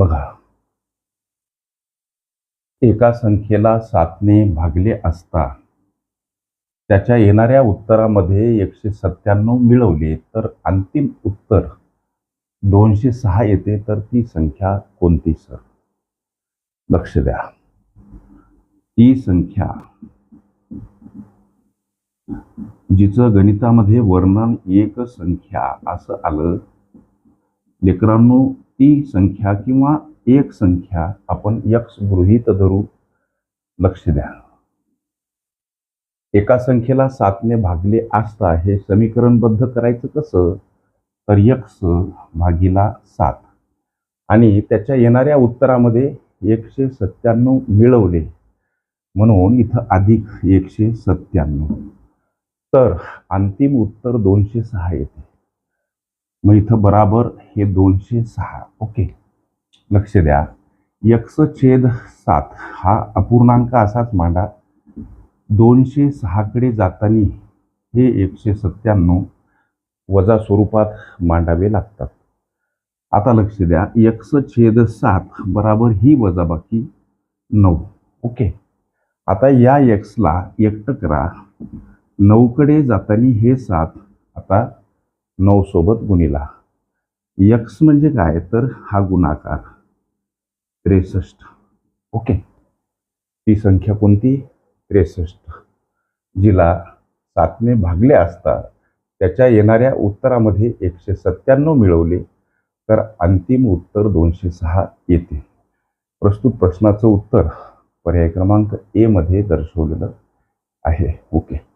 बघा. एका संख्येला सातने भागले असता त्याच्या येणाऱ्या उत्तरामध्ये एकशे सत्त्याण्णव मिळवले तर अंतिम उत्तर दोनशे सहा येते तर ती संख्या कोणती सर? लक्ष द्या. ती संख्या जिचं गणितामध्ये वर्णन एक संख्या असं आलं लेकरांनो ती संख्या किंवा एक संख्या आपण यक्स गृहीत धरू लक्ष द्या. एका संख्येला सातने भागले असता हे समीकरणबद्ध करायचं कसं? तर यक्स भागीला सात. आणि त्याच्या येणाऱ्या उत्तरामध्ये एकशे सत्त्याण्णव मिळवले. म्हणून इथं अधिक एकशे सत्त्याण्णव. तर अंतिम उत्तर दोनशे सहा येते. मग इथं बराबर हे दोनशे सहा. ओके. लक्ष द्या. यक्स छेद सात हा अपूर्णांक असाच मांडा. दोनशे सहाकडे जाताना हे एकशे सत्त्याण्णव वजा स्वरूपात मांडावे लागतात. आता लक्ष द्या. यक्स छेद सात बराबर ही वजाबाकी नऊ. ओके. आता या यक्सला एकटं करा. नऊकडे जाताना हे सात. आता नऊ सोबत गुणिला. यक्स म्हणजे काय? तर हा गुणाकार. त्रेसष्ट. ओके ती संख्या कोणती? त्रेसष्ट. जिला सातने भागले असता त्याच्या येणाऱ्या उत्तरामध्ये एकशे सत्त्याण्णव मिळवले तर अंतिम उत्तर दोनशे सहा येते. प्रस्तुत प्रश्नाचं उत्तर पर्याय क्रमांक एमध्ये दर्शवलेलं आहे. ओके